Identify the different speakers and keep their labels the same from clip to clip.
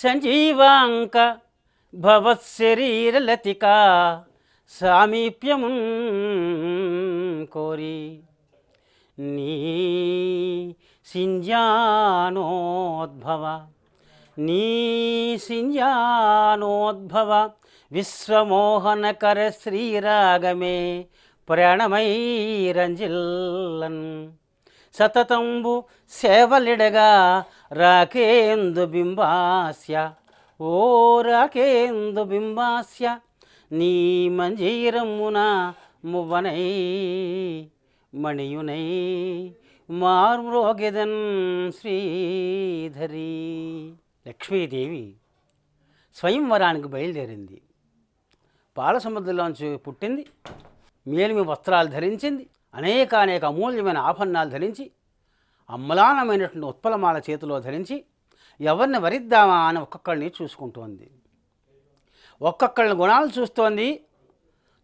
Speaker 1: సంజీవాంక భవత్శరీరలతికా సామీప్యమున్ కోరి నీ సింజానోద్భవ నీ సింజానోద్భవ విశ్వమోహనకర శ్రీరాగమే ప్రాణమై రంజిల్లన్ సతతంబు సేవలిడగా రాకేందు బింబాస్య. ఓ రాకేందు బింబాస్య నీ మంజీరమ్మున మువ్వనై మణియునై మార్మ్రోగెదన్ శ్రీధరి. లక్ష్మీదేవి స్వయంవరానికి బయలుదేరింది. పాలసముద్రంలోంచి పుట్టింది. మేలిమి వస్త్రాలు ధరించింది. అనేక అనేక అమూల్యమైన ఆభరణాలు ధరించి అమ్మలానమైనటువంటి ఉత్పలమాల చేతిలో ధరించి ఎవరిని వరిద్దామా అని ఒక్కొక్కరిని చూసుకుంటోంది. ఒక్కొక్కళ్ళని గుణాలు చూస్తోంది.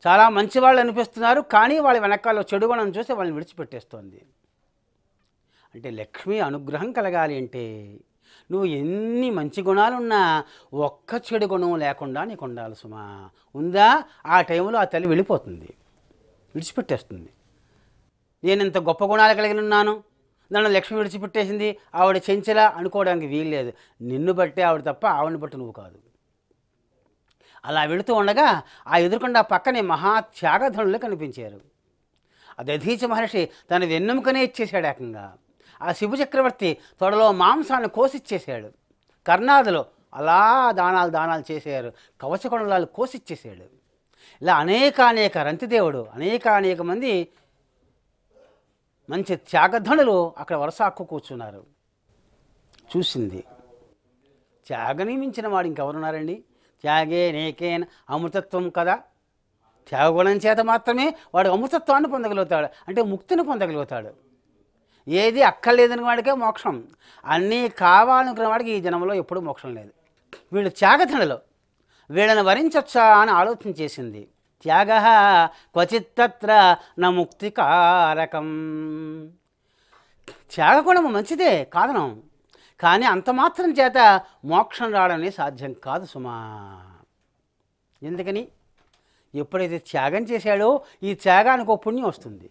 Speaker 1: చాలా మంచి వాళ్ళు అనిపిస్తున్నారు కానీ వాళ్ళ వెనకాల చెడు గుణం చూసి వాళ్ళని విడిచిపెట్టేస్తోంది. అంటే లక్ష్మి అనుగ్రహం కలగాలి అంటే నువ్వు ఎన్ని మంచి గుణాలున్నా ఒక్క చెడు గుణం లేకుండా నీకు ఉండాలి సుమా. ఉందా? ఆ టైంలో ఆ తల్లి వెళ్ళిపోతుంది. విడిచిపెట్టేస్తుంది. నేను ఇంత గొప్ప గుణాలు కలిగి ఉన్నాను? నన్ను లక్ష్మి విడిచిపెట్టేసింది ఆవిడ చెంచలా అనుకోవడానికి వీల్లేదు. నిన్ను బట్టి ఆవిడ తప్ప ఆవిడని బట్టి నువ్వు కాదు. అలా వెళుతూ ఉండగా ఆ ఎదుర్కొండ పక్కనే మహా త్యాగధనులు కనిపించారు. ఆ దధీచ మహర్షి తన వెన్నెముకనే ఇచ్చేశాడు ఏకంగా. ఆ శివ చక్రవర్తి తొడలో మాంసాన్ని కోసిచ్చేసాడు కర్ణాదులు అలా దానాలు దానాలు చేశారు. కవచకొండలాలు కోసిచ్చేసాడు ఇలా అనేక అనేక రంతిదేవుడు అనేక అనేక మంది మంచి త్యాగధనులు అక్కడ వరుస హక్కు కూర్చున్నారు. చూసింది. త్యాగని మించిన వాడు ఇంకెవరున్నారండి? త్యాగే నేకేన అమృతత్వం కదా? త్యాగగుణం చేత మాత్రమే వాడు అమృతత్వాన్ని పొందగలుగుతాడు. అంటే ముక్తిని పొందగలుగుతాడు. ఏది అక్కర్లేదని వాడికే మోక్షం. అన్నీ కావాలనుకున్న వాడికి ఈ జనంలో ఎప్పుడూ మోక్షం లేదు. వీళ్ళు త్యాగధనులు. వీళ్ళని వరించొచ్చా అని ఆలోచన చేసింది. త్యాగ క్వచిత్తత్ర ముక్తి కారకం త్యాగకోణము మంచిదే కాదనం. కానీ అంత మాత్రం చేత మోక్షం రావడం సాధ్యం కాదు సుమా. ఎందుకని? ఎప్పుడైతే త్యాగం చేశాడో ఈ త్యాగానికి ఒక పుణ్యం వస్తుంది.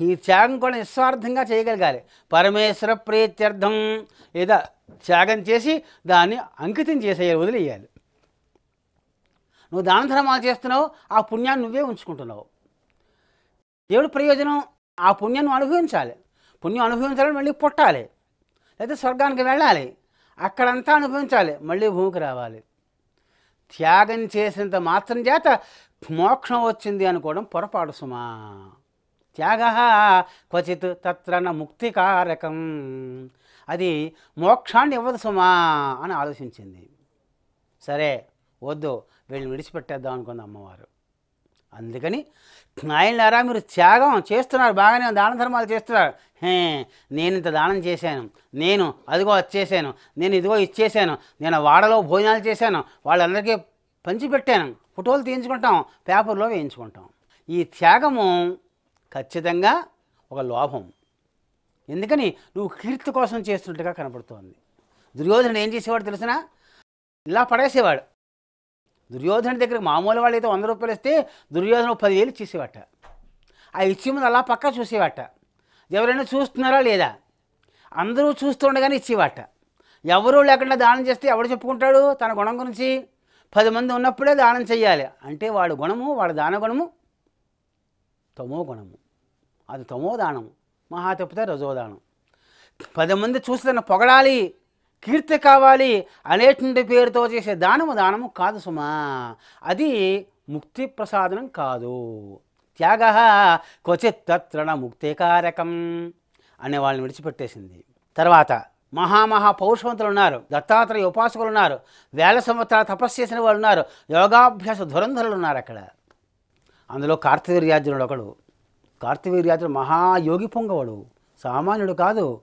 Speaker 1: ఈ త్యాగం కూడా నిస్వార్థంగా చేయగలగాలి. పరమేశ్వర ప్రీత్యర్థం. లేదా త్యాగం చేసి దాన్ని అంకితం చేసేయాలి వదిలేయాలి. నువ్వు దాన ధర్మాలు చేస్తున్నావు ఆ పుణ్యాన్ని నువ్వే ఉంచుకుంటున్నావు. దేవుడి ప్రయోజనం ఆ పుణ్యాన్ని అనుభవించాలి. పుణ్యం అనుభవించాలని మళ్ళీ పుట్టాలి. లేదా స్వర్గానికి వెళ్ళాలి. అక్కడంతా అనుభవించాలి. మళ్ళీ భూమికి రావాలి. త్యాగం చేసినంత మాత్రం చేత మోక్షం వచ్చింది అనుకోవడం పొరపాటు సుమా. త్యాగ క్వచిత్ తత్రన ముక్తి ముక్తికారకం. అది మోక్షాన్ని ఇవ్వదు సుమా అని ఆలోచించింది. సరే వద్దు. వీళ్ళు విడిచిపెట్టేద్దాం అనుకుంది అమ్మవారు. అందుకని నాయనలారా మీరు త్యాగం చేస్తున్నారు బాగానే దాన ధర్మాలు చేస్తున్నారు. హే నేను ఇంత దానం చేశాను నేను అదిగో వచ్చేసాను నేను ఇదిగో ఇచ్చేసాను నేను వాడలో భోజనాలు చేశాను వాళ్ళందరికీ పంచిపెట్టాను ఫోటోలు తీయించుకుంటాం పేపర్లో వేయించుకుంటాం. ఈ త్యాగము ఖచ్చితంగా ఒక లోభం. ఎందుకని? నువ్వు కీర్తి కోసం చేస్తున్నట్టుగా కనపడుతోంది. దుర్యోధనుడు ఏం చేసేవాడు తెలిసినా? ఇలా పడేసేవాడు. దుర్యోధన దగ్గర మామూలు వాళ్ళు అయితే వంద రూపాయలు ఇస్తే దుర్యోధన పదివేలు ఇచ్చేసేవాట. ఆ ఇచ్చే ముందు అలా పక్క చూసేవాట. ఎవరైనా చూస్తున్నారా లేదా? అందరూ చూస్తుండగానే ఇచ్చేవాట. ఎవరూ లేకుండా దానం చేస్తే ఎవడు చెప్పుకుంటాడు తన గుణం గురించి? పది మంది ఉన్నప్పుడే దానం చేయాలి అంటే వాడు గుణము వాడు దాన గుణము తమో గుణము. అది తమో దానం మహా తప్పితే రజోదానం పది మంది చూసి తను పొగడాలి. కీర్తి కావాలి అనేటువంటి పేరుతో చేసే దానము దానము కాదు సుమా. అది ముక్తి ప్రసాదనం కాదు. త్యాగ క్వచిత్ తత్రణ ముక్తికారకం అనే వాళ్ళని విడిచిపెట్టేసింది. తర్వాత మహామహా పౌరుషవంతులు ఉన్నారు దత్తాత్రేయ ఉపాసకులు ఉన్నారు వేల సంవత్సరాలు తపస్సు చేసిన వాళ్ళు ఉన్నారు యోగాభ్యాస ధురంధరులు ఉన్నారు అక్కడ. అందులో కార్తవీర్యార్జునుడు ఒకడు. కార్తవీర్యార్జునుడు మహాయోగి పొంగవాడు. సామాన్యుడు కాదు.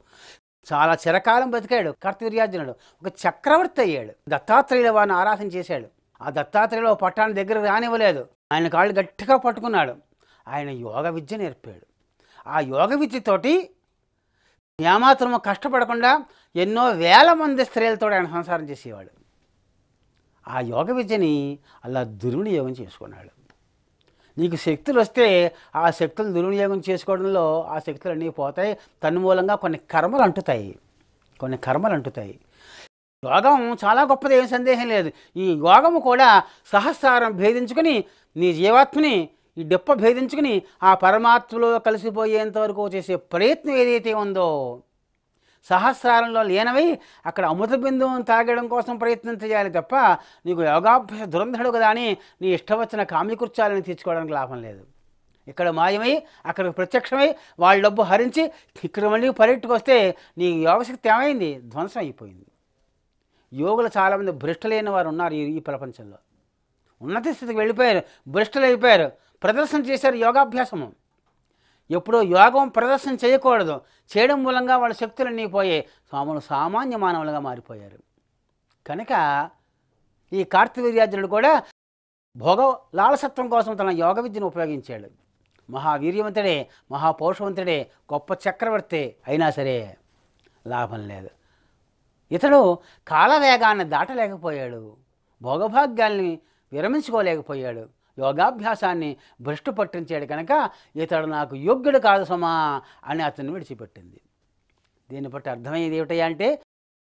Speaker 1: చాలా చిరకాలం బతికాడు కర్తవీర్యార్జునుడు ఒక చక్రవర్తి అయ్యాడు. దత్తాత్రేయుల వారిని ఆరాధన చేశాడు. ఆ దత్తాత్రేయులు పట్టాన్ని దగ్గర రానివ్వలేదు. ఆయన కాళ్ళు గట్టిగా పట్టుకున్నాడు. ఆయన యోగ విద్య నేర్పాడు. ఆ యోగ విద్యతోటి ఏమాత్రము కష్టపడకుండా ఎన్నో వేల మంది స్త్రీలతో ఆయన సంసారం చేసేవాడు. ఆ యోగ విద్యని అలా దుర్వినియోగం చేసుకున్నాడు. నీకు శక్తులు వస్తే ఆ శక్తులు దుర్వినియోగం చేసుకోవడంలో ఆ శక్తులు అన్నీ పోతాయి. తన్మూలంగా కొన్ని కర్మలు అంటుతాయి. కొన్ని కర్మలు అంటుతాయి. యోగం చాలా గొప్పది ఏం సందేహం లేదు. ఈ యోగము కూడా సహస్రారం భేదించుకుని నీ జీవాత్మని ఈ డెప్ప భేదించుకుని ఆ పరమాత్మలో కలిసిపోయేంత వరకు చేసే ప్రయత్నం ఏదైతే ఉందో సహస్రారంలో లీనమై అక్కడ అమృత బిందువును తాగడం కోసం ప్రయత్నం చేయాలి తప్ప నీకు యోగాభ్యాస దురంధడు కదా అని నీ ఇష్టం వచ్చిన కామ్యకృత్యాలను తీర్చుకోవడానికి లాభం లేదు. ఇక్కడ మాయమై అక్కడ ప్రత్యక్షమై వాళ్ళ డబ్బు హరించి ఇక్కడ మళ్ళీ పర్యటకు వస్తే నీ యోగశక్తి ఏమైంది? ధ్వంసం అయిపోయింది యోగులు చాలామంది భ్రష్టులైన వారు ఉన్నారు ఈ ఈ ప్రపంచంలో. ఉన్నత స్థితికి వెళ్ళిపోయారు భ్రష్టులు అయిపోయారు ప్రదర్శన చేశారు యోగాభ్యాసము. ఎప్పుడో యోగం ప్రదర్శన చేయకూడదు. చేయడం మూలంగా వాళ్ళ శక్తులన్నీ పోయే స్వాములు సామాన్య మానవులుగా మారిపోయారు. కనుక ఈ కార్తవీర్యార్జునుడు కూడా భోగ లాలసత్వం కోసం తన యోగ విద్యను ఉపయోగించాడు. మహావీర్యవంతుడే మహాపౌరుషవంతుడే గొప్ప చక్రవర్తి అయినా సరే లాభం లేదు. ఇతడు కాలవేగాన్ని దాటలేకపోయాడు. భోగభాగ్యాల్ని విరమించుకోలేకపోయాడు. యోగాభ్యాసాన్ని భ్రష్టు పట్టించాడు కనుక ఇతడు నాకు యోగ్యుడు కాదు సమా అని అతన్ని విడిచిపెట్టింది. దీన్ని బట్టి అర్థమయ్యేది ఏమిటయ్యా అంటే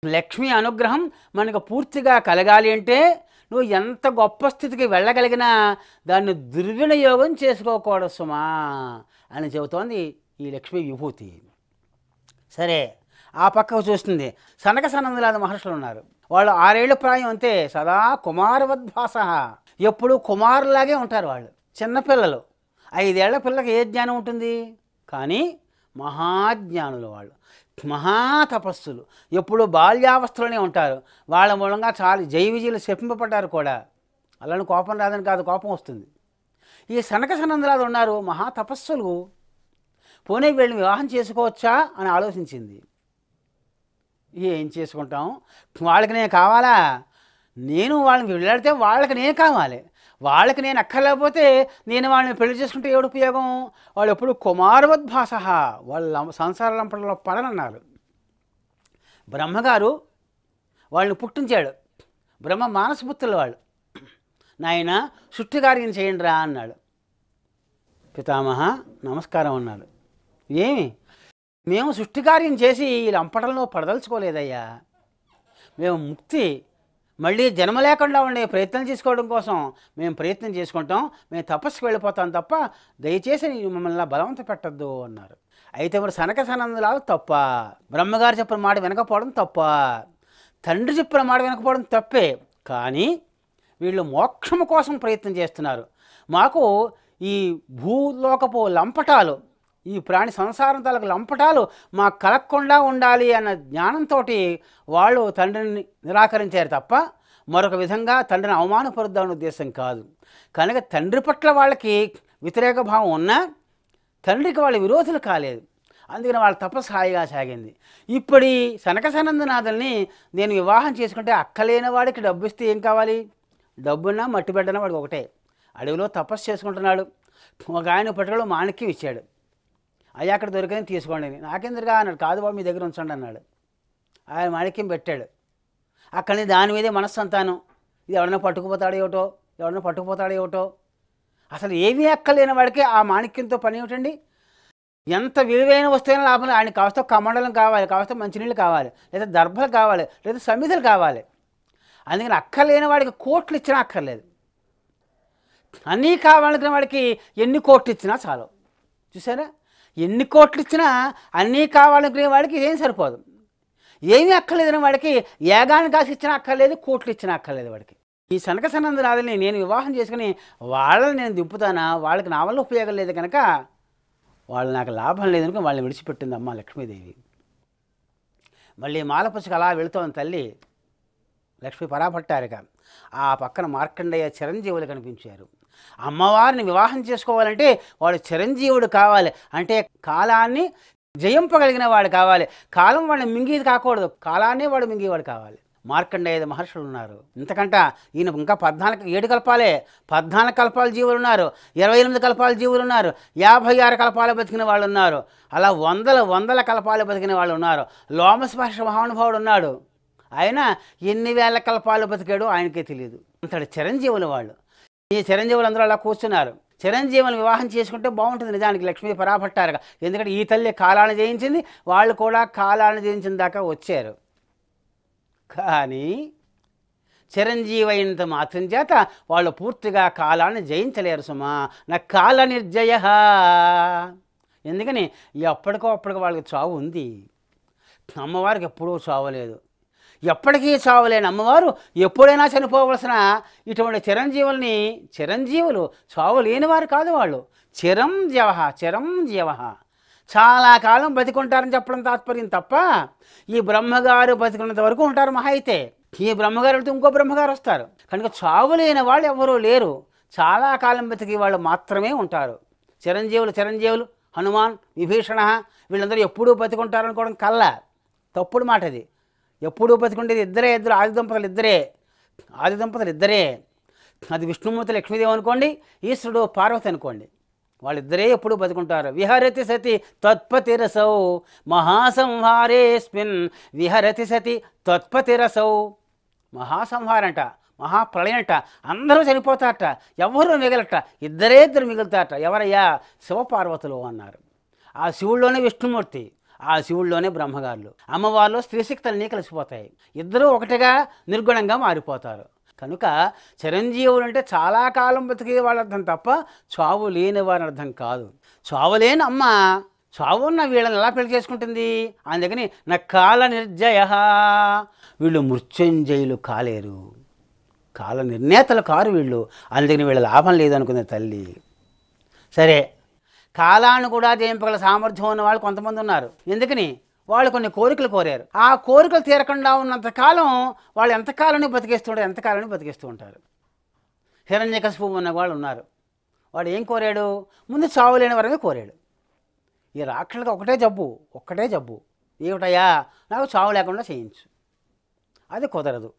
Speaker 1: లక్ష్మి అనుగ్రహం మనకు పూర్తిగా కలగాలి అంటే నువ్వు ఎంత గొప్ప స్థితికి వెళ్ళగలిగినా దాన్ని దుర్వినియోగం చేసుకోకూడదు సుమా అని చెబుతోంది ఈ లక్ష్మీ విభూతి. సరే ఆ పక్కకు చూస్తుంది సనక సనందులాద మహర్షులు ఉన్నారు. వాళ్ళు ఆరేళ్ళ ప్రాయం అంతే సదా కుమారవద్భాస. ఎప్పుడు కుమారులాగే ఉంటారు వాళ్ళు చిన్నపిల్లలు ఐదేళ్ళ పిల్లకి ఏ జ్ఞానం ఉంటుంది? కానీ మహాజ్ఞానులు వాళ్ళు మహాతపస్సులు ఎప్పుడు బాల్యావస్థలోనే ఉంటారు. వాళ్ళ మూలంగా చాలా జై విజయులు శపింపబడ్డారు కూడా. అలాని కోపం రాదని కాదు కోపం వస్తుంది. ఈ సనక సనందరాలు ఉన్నారు మహాతపస్సులు పోనీ వీళ్ళని వివాహం చేసుకోవచ్చా అని ఆలోచించింది. ఏం చేసుకుంటాం? వాళ్ళకి నేను కావాలా? నేను వాళ్ళని వెళ్ళాడితే వాళ్ళకి నేను కావాలి. వాళ్ళకి నేను అక్కర్లేకపోతే నేను వాళ్ళని పెళ్ళి చేసుకుంటే ఏడు ఉపయోగం? వాళ్ళు ఎప్పుడు కుమారవద్భాస వాళ్ళ సంసార లంపడలో పడనన్నారు. బ్రహ్మగారు వాళ్ళని పుట్టించాడు. బ్రహ్మ మానసపుత్రులు వాళ్ళు. నాయన సుట్టి కార్యం చేయండి రా అన్నాడు. పితామహ నమస్కారం అన్నాడు. ఏమి? మేము సృష్టి కార్యం చేసి ఈ లంపటంలో పడదలుచుకోలేదయ్యా. మేము ముక్తి మళ్ళీ జన్మ లేకుండా ఉండే ప్రయత్నం చేసుకోవడం కోసం మేము ప్రయత్నం చేసుకుంటాం మేము తపస్సుకు వెళ్ళిపోతాం తప్ప దయచేసి నీ మమ్మల్ని బలవంత పెట్టద్దు అన్నారు. అయితే మరి సనక సనందులాలు తప్ప బ్రహ్మగారు చెప్పిన మాట వినకపోవడం తప్ప తండ్రి చెప్పిన మాట వినకపోవడం తప్పే. కానీ వీళ్ళు మోక్షము కోసం ప్రయత్నం చేస్తున్నారు. మాకు ఈ భూలోకపు లంపటాలు ఈ ప్రాణి సంసారం తలకు లంపటాలు మాకు కలగకుండా ఉండాలి అన్న జ్ఞానంతో వాళ్ళు తండ్రిని నిరాకరించారు తప్ప మరొక విధంగా తండ్రిని అవమానపరుద్దామనే ఉద్దేశం కాదు. కనుక తండ్రి పట్ల వాళ్ళకి వ్యతిరేక భావం ఉన్నా తండ్రికి వాళ్ళ విరోధులు కాలేదు. అందుకని వాళ్ళ తపస్సు హాయిగా సాగింది. ఇప్పుడు ఈ సనక సనందనాథుల్ని నేను వివాహం చేసుకుంటే అక్కలేని వాడికి డబ్బు ఇస్తే ఏం కావాలి? డబ్బున్నా మట్టి బిడ్డన వాడికి ఒకటే. అడవిలో తపస్సు చేసుకుంటున్నాడు. ఒక ఆయన పట్టుకలో మాణిక్యం ఇచ్చాడు. అయ్యా అక్కడ దొరికింది తీసుకోండి అని. నాకెందుకుగా అన్నాడు. కాదు బాబు మీ దగ్గర ఉంచండి అన్నాడు. ఆయన మాణిక్యం పెట్టాడు. అక్కడి దాని మీదే మనస్సంతానం. ఇది ఎవడన్నా పట్టుకుపోతాడో ఏమిటో ఎవడన్నా పట్టుకుపోతాడో ఏమిటో. అసలు ఏమీ అక్కలేని వాడికి ఆ మాణిక్యంతో పని ఏమిటండి? ఎంత విలువైన వస్తువైన లాభం ఆయన కావస్తే కమండలం కావాలి కావస్తే మంచినీళ్ళు కావాలి లేదా దర్భలు కావాలి లేదా సమిధులు కావాలి. అందుకని అక్కర్లేని వాడికి కోట్లు ఇచ్చినా అక్కర్లేదు. అన్నీ కావాలనుకున్న వాడికి ఎన్ని కోట్లు ఇచ్చినా చాలు. చూసారా ఎన్ని కోట్లు ఇచ్చినా అన్నీ కావాలనుకునే వాడికి ఏం సరిపోదు. ఏమీ అక్కర్లేదని వాడికి ఏగాన్ని కాసి ఇచ్చినా అక్కర్లేదు కోట్లు ఇచ్చినా అక్కర్లేదు వాడికి. ఈ సనక సనందరాదని నేను వివాహం చేసుకుని వాళ్ళని నేను దింపుతానా? వాళ్ళకి నా వల్ల ఉపయోగం లేదు కనుక వాళ్ళు నాకు లాభం లేదనుకో వాళ్ళని విడిచిపెట్టింది అమ్మ లక్ష్మీదేవి. మళ్ళీ మాలపుసుకు అలా వెళుతోంది తల్లి. లక్ష్మీ పరాభట్టారిక. ఆ పక్కన మార్కండయ్య చిరంజీవులు కనిపించారు. అమ్మవారిని వివాహం చేసుకోవాలంటే వాడు చిరంజీవుడు కావాలి. అంటే కాలాన్ని జయింపగలిగిన వాడు కావాలి. కాలం వాడిని మింగేది కాకూడదు. కాలాన్నే వాడు మింగేవాడు కావాలి. మార్కండేయ మహర్షులు ఉన్నారు. ఇంతకంట ఈయన ఇంకా పద్నాలుగు ఏడు కల్పాలే. పద్నాలుగు కల్పాల జీవులు ఉన్నారు. ఇరవై ఎనిమిది కల్పాల జీవులు ఉన్నారు. యాభై ఆరు కల్పాలు బతికిన వాళ్ళు ఉన్నారు. అలా వందల వందల కల్పాలు బతికిన వాళ్ళు ఉన్నారు. లోమస్పర్శ మహానుభావుడు ఉన్నాడు. ఆయన ఎన్ని వేల కల్పాలు బతికాడో ఆయనకే తెలియదు అంతటి చిరంజీవులు వాళ్ళు. ఈ చిరంజీవులు అందరూ అలా కూర్చున్నారు. చిరంజీవులు వివాహం చేసుకుంటే బాగుంటుంది నిజానికి లక్ష్మీ పరాభట్టారుగా. ఎందుకంటే ఈ తల్లి కాలాన్ని జయించింది వాళ్ళు కూడా కాలాన్ని జయించిన దాకా వచ్చారు. కానీ చిరంజీవి అయినంత మాత్రం చేత వాళ్ళు పూర్తిగా కాలాన్ని జయించలేరు సుమా. నా కాల నిర్జయ. ఎందుకని? ఎప్పటికో అప్పటికి వాళ్ళకి చావు ఉంది. అమ్మవారికి ఎప్పుడూ చావలేదు ఎప్పటికీ చావలేని అమ్మవారు ఎప్పుడైనా చనిపోవలసిన ఇటువంటి చిరంజీవుల్ని చిరంజీవులు చావు లేనివారు కాదు వాళ్ళు. చిరంజీవ చిరంజీవ చాలా కాలం బతికుంటారని చెప్పడం తాత్పర్యం తప్ప ఈ బ్రహ్మగారు బతికున్నంత వరకు ఉంటారు మహా అయితే. ఈ బ్రహ్మగారు వెళ్తే ఇంకో బ్రహ్మగారు వస్తారు. కనుక చావు లేని వాళ్ళు ఎవరూ లేరు. చాలా కాలం బతికి వాళ్ళు మాత్రమే ఉంటారు. చిరంజీవులు చిరంజీవులు హనుమాన్ విభీషణ వీళ్ళందరూ ఎప్పుడూ బతికుంటారు అనుకోవడం కల్లా. తప్పుడు మాట అది ఎప్పుడూ బతికుండేది ఇద్దరే ఇద్దరు ఆది దంపతులు ఇద్దరే. ఆది దంపతులు ఇద్దరే. అది విష్ణుమూర్తి లక్ష్మీదేవి అనుకోండి ఈశ్వరుడు పార్వతి అనుకోండి. వాళ్ళిద్దరే ఎప్పుడు బతుకుంటారు విహరతి సతి తత్పతిరసౌ. మహాసంహారేస్మిన్ విహరతి సతి తత్పతిరసౌ. మహాసంహారంట మహాప్రళయంట అందరూ చనిపోతారట ఎవరు మిగలట ఇద్దరే ఇద్దరు మిగులుతారట. ఎవరయ్యా? శివపార్వతులు అన్నారు. ఆ శివుల్లోనే విష్ణుమూర్తి. ఆ శివుల్లోనే బ్రహ్మగారులు అమ్మవారిలో స్త్రీశక్తులన్నీ కలిసిపోతాయి. ఇద్దరూ ఒకటిగా నిర్గుణంగా మారిపోతారు. కనుక చిరంజీవులు అంటే చాలా కాలం బతికే వాళ్ళ అర్థం తప్ప చావు లేని వారి అర్థం కాదు. చావు లేని అమ్మ చావు ఉన్న వీళ్ళని ఎలా పెళ్ళి చేసుకుంటుంది? అందుకని నా కాల నిర్జయ వీళ్ళు మృత్యుంజయులు కాలేరు. కాల నిర్ణేతలు కారు వీళ్ళు. అందుకని వీళ్ళ లాభం లేదనుకుంది తల్లి. సరే కాలాన్ని కూడా జయింపగల సామర్థ్యం ఉన్న వాళ్ళు కొంతమంది ఉన్నారు. ఎందుకని? వాళ్ళు కొన్ని కోరికలు కోరారు. ఆ కోరికలు తీరకుండా ఉన్నంతకాలం వాళ్ళు ఎంతకాలని బతికేస్తూ ఉంటారు ఎంతకాలని బతికేస్తూ ఉంటారు. హిరణ్యకశిపు ఉన్న వాళ్ళు ఉన్నారు. వాడు ఏం కోరాడు? ముందు చావులేని వరమే కోరాడు. ఈ రాక్షలకు ఒకటే జబ్బు ఒక్కటే జబ్బు. ఏమిటయ్యా? నాకు చావు లేకుండా చేయించు. అది కుదరదు.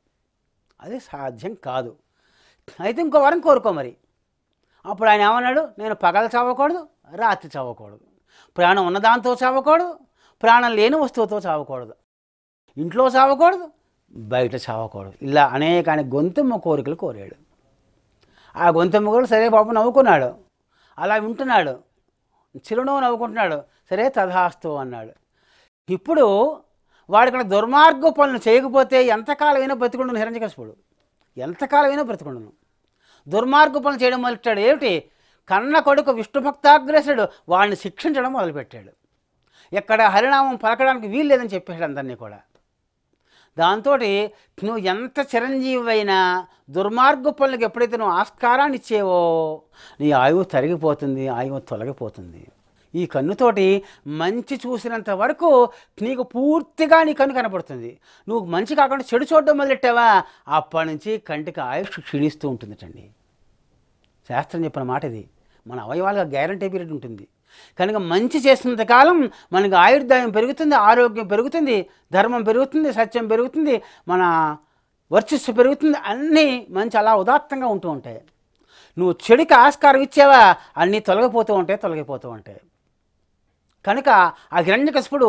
Speaker 1: అది సాధ్యం కాదు. అయితే ఇంకో వరం కోరుకో మరి. అప్పుడు ఆయన ఏమన్నాడు? నేను పగలు చావకూడదు రాత్రి చావకూడదు. ప్రాణం ఉన్నదాంతో చావకూడదు ప్రాణం లేని వస్తువుతో చావకూడదు. ఇంట్లో చావకూడదు బయట చావకూడదు. ఇలా అనేక గొంతెమ్మ కోరికలు కోరాడు. ఆ గొంతెమ్మ కూడా సరే బాబు నవ్వుకున్నాడు. అలా వింటున్నాడు. చిరునవ్వు నవ్వుకుంటున్నాడు. సరే తథాస్తు అన్నాడు. ఇప్పుడు వాడికి దుర్మార్గ పనులు చేయకపోతే ఎంతకాలమైనా బ్రతికుండును హిరణ్యకశిపుడు. ఎంతకాలమైనా బ్రతికుండును. దుర్మార్గ పనులు చేయడం మొదలెట్టాడు ఏమిటి? కన్న కొడుకు విష్ణుభక్తాగ్రసుడు వాడిని శిక్షించడం మొదలుపెట్టాడు. ఎక్కడ హరినామం పలకడానికి వీలు లేదని చెప్పాడు అందరినీ కూడా. దాంతో నువ్వు ఎంత చిరంజీవి అయినా దుర్మార్గ పనులకు ఎప్పుడైతే నువ్వు ఆస్కారాన్ని ఇచ్చేవో నీ ఆయువు తరిగిపోతుంది ఆయువు తొలగిపోతుంది. ఈ కన్నుతోటి మంచి చూసినంత వరకు నీకు పూర్తిగా నీ కన్ను కనపడుతుంది. నువ్వు మంచి కాకుండా చెడు చూడడం మొదలెట్టావా? అప్పటి నుంచి కంటికి ఆయుష్ క్షీణిస్తూ ఉంటుందటండి. శాస్త్రం చెప్పిన మాట ఇది మన అవయవాలకు గ్యారంటీ పీరియడ్ ఉంటుంది. కనుక మంచి చేసినంత కాలం మనకి ఆయుర్దాయం పెరుగుతుంది ఆరోగ్యం పెరుగుతుంది ధర్మం పెరుగుతుంది సత్యం పెరుగుతుంది మన వర్చస్సు పెరుగుతుంది అన్నీ మంచి అలా ఉదాత్తంగా ఉంటూ ఉంటాయి. నువ్వు చెడుకి ఆస్కారం ఇచ్చావా అన్నీ తొలగిపోతూ ఉంటాయి తొలగిపోతూ ఉంటాయి. కనుక ఆ హిరణ్యకశిపుడు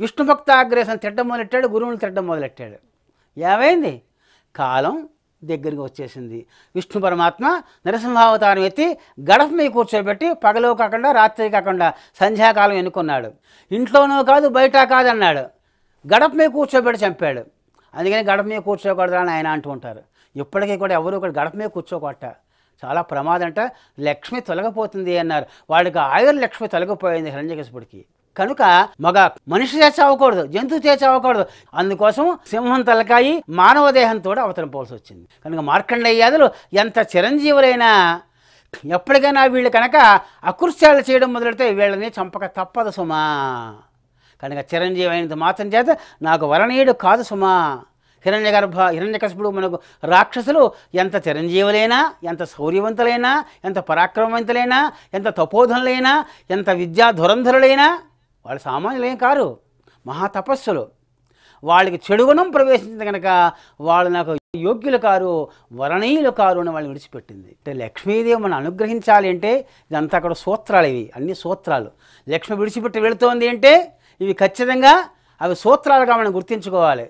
Speaker 1: విష్ణుభక్తాగ్రేసం తిట్టడం మొదలెట్టాడు గురువుని తిట్టడం మొదలెట్టాడు. ఏమైంది? కాలం దగ్గరికి వచ్చేసింది. విష్ణు పరమాత్మ నరసింహావతారం ఎత్తి గడప మీద కూర్చోబెట్టి పగలు కాకుండా రాత్రి కాకుండా సంధ్యాకాలం ఎన్నుకున్నాడు. ఇంట్లోనూ కాదు బయట కాదన్నాడు గడప మీద కూర్చోబెట్టి చంపాడు. అందుకని గడప మీద కూర్చోకూడదు అని ఆయన అంటూ ఉంటారు. ఇప్పటికీ కూడా ఎవరు కూడా గడప మీద కూర్చోకొట్ట చాలా ప్రమాదం అంట. లక్ష్మి తొలగిపోతుంది అన్నారు. వాడికి ఆయుర్ లక్ష్మి తొలగిపోయింది హిరణ్యకశిపుడికి. కనుక మగ మనిషి చేసి అవ్వకూడదు జంతువు చేసి అవ్వకూడదు అందుకోసం సింహం తలకాయి మానవ దేహంతో పోల్సి వచ్చింది. కనుక మార్కండయ్యాదులు ఎంత చిరంజీవులైనా ఎప్పటికైనా వీళ్ళు కనుక అకృత్యాలు చేయడం మొదలెడితే వీళ్ళని చంపక తప్పదు సుమా. కనుక చిరంజీవి అయినంత మాత్రం చేత నాకు వరణీయుడు కాదు సుమా. హిరణ్య గర్భ హిరణ్యకశిపుడు మనకు రాక్షసులు ఎంత చిరంజీవులైనా ఎంత శౌర్యవంతులైనా ఎంత పరాక్రమవంతులైనా ఎంత తపోధనులైనా ఎంత విద్యా ధురంధరులైనా వాళ్ళు సామాన్యులేం కారు. మహాతపస్సులు. వాళ్ళకి చెడుగుణం ప్రవేశించింది కనుక వాళ్ళు నాకు యోగ్యులు కారు వరణీయులు కారు అని వాళ్ళని విడిచిపెట్టింది. అంటే లక్ష్మీదేవి మనం అనుగ్రహించాలి అంటే ఇదంతా కూడా సూత్రాలు ఇవి అన్ని సూత్రాలు. లక్ష్మి విడిచిపెట్టి వెళుతోంది అంటే ఇవి ఖచ్చితంగా అవి సూత్రాలుగా మనం గుర్తించుకోవాలి.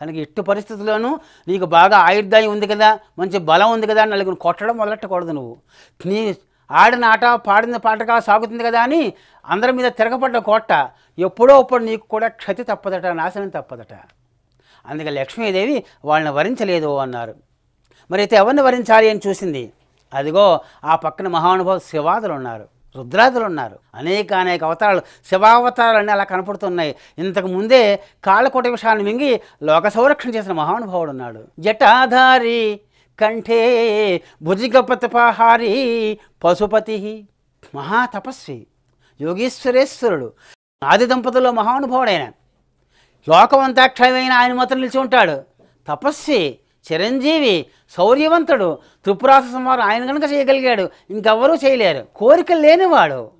Speaker 1: కనుక ఎట్టి పరిస్థితుల్లోనూ నీకు బాగా ఆయుర్దాయం ఉంది కదా మంచి బలం ఉంది కదా అని నలుగురు కొట్టడం మొదలెట్టకూడదు నువ్వు. నీ ఆడిన ఆట పాడిన పాటగా సాగుతుంది కదా అని అందరి మీద తిరగబడ్డ కోట ఎప్పుడో అప్పుడు నీకు కూడా క్షతి తప్పదట నాశనం తప్పదట. అందుకే లక్ష్మీదేవి వాళ్ళని వరించలేదు అన్నారు. మరి అయితే ఎవరిని వరించాలి అని చూసింది? అదిగో ఆ పక్కన మహానుభావ శివాదులు ఉన్నారు రుద్రాదులు ఉన్నారు. అనేక అనేక అవతారాలు శివావతారాలన్నీ అలా కనపడుతున్నాయి. ఇంతకు ముందే కాళ్ళకోట విషయాన్ని మింగి లోక సంరక్షణ చేసిన మహానుభావుడు ఉన్నాడు. జటాధారి కంఠే భుజిగపతపహారి పశుపతి. మహాతపస్వి యోగీశ్వరేశ్వరుడు. ఆది దంపతుల్లో మహానుభావుడైన. లోకమంతా క్షయమైన ఆయన మాత్రం నిలిచి ఉంటాడు. తపస్వి చిరంజీవి శౌర్యవంతుడు. త్రిపురాస సంహారం ఆయన కనుక చేయగలిగాడు ఇంకెవరూ చేయలేరు. కోరికలు లేనివాడు.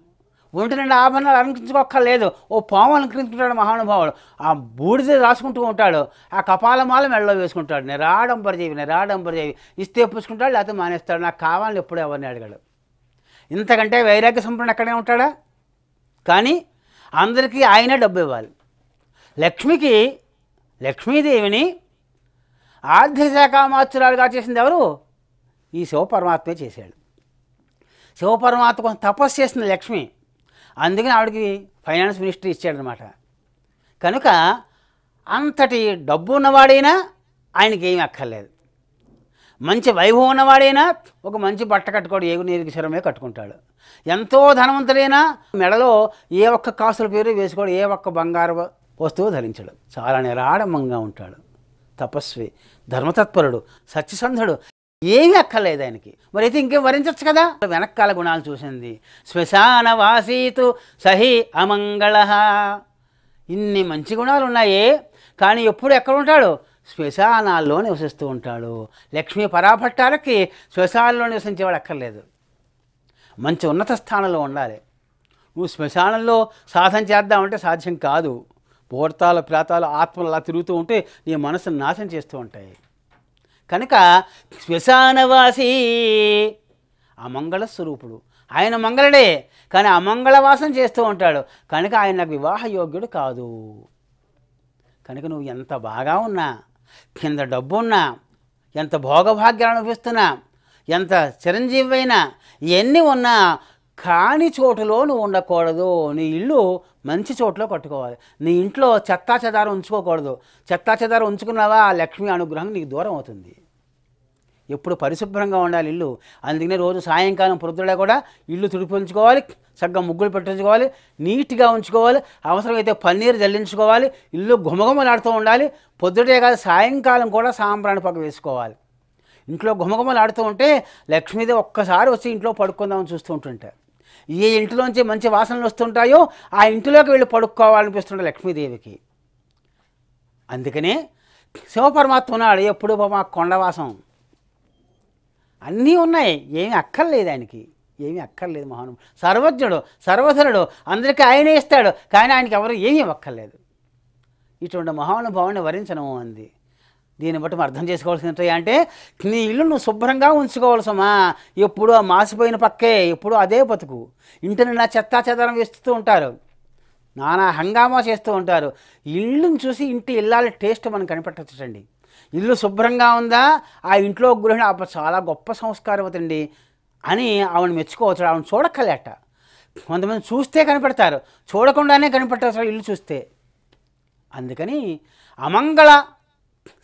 Speaker 1: ఒంటి నిండా ఆభరణాలు అలంకరించుకోక్కర్లేదు. ఓ పాము అలంకరించుకుంటాడు మహానుభావుడు. ఆ బూడిద రాసుకుంటూ ఉంటాడు. ఆ కపాలమాల మెడలో వేసుకుంటాడు. నిరాడంబరదేవి నిరాడంబరదేవి ఇస్తే ఒప్పించుకుంటాడు లేకపోతే మానేస్తాడు. నాకు కావాలని ఎప్పుడు ఎవరిని అడిగాడు. ఇంతకంటే వైరాగ్య సంపూర్ణ అక్కడే ఉంటాడా? కానీ అందరికీ ఆయనే డబ్బు ఇవ్వాలి లక్ష్మికి లక్ష్మీదేవిని ఆర్థిక శాఖ మాత్రురాలుగా చేసింది ఎవరు? ఈ శివపరమాత్మే చేశాడు. శివపరమాత్మ కొంచెం తపస్సు చేసింది లక్ష్మి. అందుకని ఆవిడకి ఫైనాన్స్ మినిస్టర్ ఇచ్చాడనమాట. కనుక అంతటి డబ్బు ఉన్నవాడైనా ఆయనకి ఏమీ అక్కర్లేదు. మంచి వైభవం ఉన్నవాడైనా ఒక మంచి బట్ట కట్టుకోడు ఏగు నీరికి శరమే కట్టుకుంటాడు. ఎంతో ధనవంతుడైనా మెడలో ఏ ఒక్క కాసుల పేరు వేసుకోడు ఏ ఒక్క బంగారు వస్తువు ధరించడు. చాలా నిరాడంబంగా ఉంటాడు. తపస్వి ధర్మతత్పరుడు సత్యసంధుడు ఏమీ అక్కర్లేదు ఆయనకి. మరి అయితే ఇంకేం వరించవచ్చు కదా? వెనకాల గుణాలు చూసింది. శ్మశాన వాసీతు సహి అమంగళ. ఇన్ని మంచి గుణాలు ఉన్నాయే కానీ ఎప్పుడు ఎక్కడ ఉంటాడు? శ్మశానాల్లో నివసిస్తూ ఉంటాడు. లక్ష్మీ పరాభట్టాలకి శ్మశానంలో నివసించేవాడు అక్కర్లేదు. మంచి ఉన్నత స్థానంలో ఉండాలి. నువ్వు శ్మశానంలో సాధన చేద్దామంటే సాధ్యం కాదు. పూర్తాలు ప్రాతాలు ఆత్మలు అలా తిరుగుతూ ఉంటే నీ మనసును నాశనం చేస్తూ ఉంటాయి. కనుక శ్మశానవాసి అమంగళ స్వరూపుడు ఆయన మంగళడే కానీ అమంగళవాసం చేస్తూ ఉంటాడు. కనుక ఆయన నాకు వివాహ యోగ్యుడు కాదు. కనుక నువ్వు ఎంత బాగా ఉన్నా కింద డబ్బు ఉన్నా ఎంత భోగభాగ్యాలు అనుభవిస్తున్నా ఎంత చిరంజీవి అయినా ఇవన్నీ ఉన్నా కాని చోటులో నువ్వు ఉండకూడదు. నీ ఇల్లు మంచి చోట్లో కట్టుకోవాలి. నీ ఇంట్లో చెత్తా చెదారం ఉంచుకోకూడదు. చెత్తా చెదారం ఉంచుకున్నావా? ఆ లక్ష్మి అనుగ్రహం నీకు దూరం అవుతుంది. ఎప్పుడు పరిశుభ్రంగా ఉండాలి ఇల్లు. అందుకనే రోజు సాయంకాలం పొద్దుడే కూడా ఇల్లు తుడిపించుకోవాలి చక్కగా ముగ్గులు పెట్టించుకోవాలి నీట్గా ఉంచుకోవాలి అవసరమైతే పన్నీరు జల్లించుకోవాలి ఇల్లు గుమగుమలాడుతూ ఉండాలి. పొద్దుటే కాదు సాయంకాలం కూడా సాంబ్రాణి పక్క వేసుకోవాలి. ఇంట్లో గుమగుమలాడుతూ ఉంటే లక్ష్మీదేవి ఒక్కసారి వచ్చి ఇంట్లో పడుకుందామని చూస్తూ ఉంటుంటే ఏ ఇంటిలోంచి మంచి వాసనలు వస్తుంటాయో ఆ ఇంటిలోకి వెళ్ళి పడుకోవాలనిపిస్తుండే లక్ష్మీదేవికి. అందుకనే శివపరమాత్మ ఉన్నాడు ఎప్పుడు మా కొండవాసం అన్నీ ఉన్నాయి ఏమీ అక్కర్లేదు ఆయనకి ఏమీ అక్కర్లేదు మహాను సర్వజ్ఞుడు సర్వధనుడు అందరికీ ఆయనే ఇస్తాడు కానీ ఆయనకి ఎవరు ఏమీ అక్కర్లేదు. ఇటువంటి మహానుభావాన్ని వరించను అంది. దీన్ని బట్టి అర్థం చేసుకోవాల్సింది అంటే నీ ఇల్లు నువ్వు శుభ్రంగా ఉంచుకోవాల్సమా ఎప్పుడు ఆ మాసిపోయిన పక్కే ఎప్పుడు అదే బతుకు. ఇంటిని నా చెత్తా చెదారం వేస్తూ ఉంటారు. నానా హంగామా చేస్తూ ఉంటారు. ఇల్లుని చూసి ఇంటి ఇల్లాల టేస్ట్ మనం కనిపెట్టచ్చండి ఇల్లు శుభ్రంగా ఉందా? ఆ ఇంట్లో గృహిణి అప్పుడు చాలా గొప్ప సంస్కారవతండి అని ఆవిడ మెచ్చుకోవచ్చు. ఆవిడ చూడక్కలేట. కొంతమంది చూస్తే కనిపెడతారు. చూడకుండానే కనిపెట్టవచ్చు ఇల్లు చూస్తే. అందుకని అమంగళ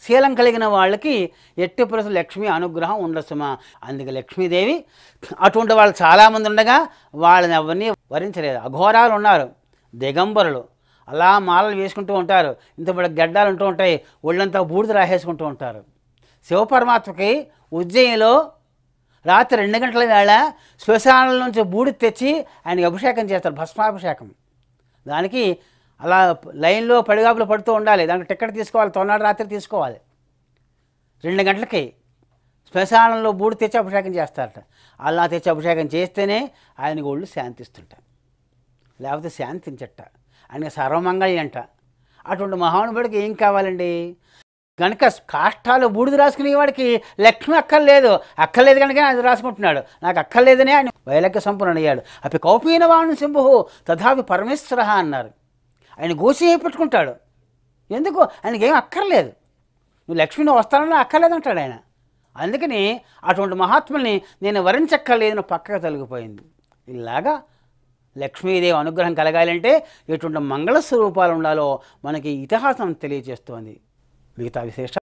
Speaker 1: శీలం కలిగిన వాళ్ళకి ఎట్టి పరిస్థితులు లక్ష్మి అనుగ్రహం ఉండసుమా అందుకే లక్ష్మీదేవి అటువంటి వాళ్ళు చాలామంది ఉండగా వాళ్ళని ఎవరిని వరించలేదు. అఘోరాలు ఉన్నారు దిగంబరులు. అలా మాలలు వేసుకుంటూ ఉంటారు. ఇంత గడ్డాలు ఉంటూ ఉంటాయి. ఒళ్ళంతా బూడిద రాసేసుకుంటూ ఉంటారు. శివపరమాత్మకి ఉజ్జయిలో రాత్రి రెండు గంటల వేళ శ్మశానం నుంచి బూడిద తెచ్చి ఆయనకి అభిషేకం చేస్తారు భస్మాభిషేకం. దానికి అలా లైన్లో పడిగాపులు పడుతూ ఉండాలి. దానికి టికెట్ తీసుకోవాలి. తొన్నాడు రాత్రి తీసుకోవాలి. రెండు గంటలకి శ్మశానంలో బూడి తెచ్చి అభిషేకం చేస్తారట. అలా తెచ్చి అభిషేకం చేస్తేనే ఆయన ఒళ్ళు శాంతిస్తుంట. లేకపోతే శాంతించట. ఆయన సర్వమంగళి అంట. అటువంటి మహానుభుడికి ఏం కావాలండి? కనుక కాష్టాలు బూడిద రాసుకునే వాడికి లక్ష్మి అక్కర్లేదు. అక్కర్లేదు కనుక అది రాసుకుంటున్నాడు. నాకు అక్కర్లేదనే ఆయన వైలక్య సంపూర్ణ అయ్యాడు అవి కౌపీన వాణి సింహు తథాపి పరమేశ్వర అన్నారు. ఆయన గోసి పెట్టుకుంటాడు? ఎందుకు? ఆయనకి అక్కర్లేదు. నువ్వు లక్ష్మిని వస్తానని అక్కర్లేదంటాడు ఆయన. అందుకని అటువంటి మహాత్ముల్ని నేను వరించక్కర్లేదని పక్కకు తొలగిపోయింది. ఇలాగా లక్ష్మీదేవి అనుగ్రహం కలగాలంటే ఎటువంటి మంగళ స్వరూపాలు ఉండాలో మనకి ఇతిహాసం తెలియజేస్తోంది. మిగతా విశేష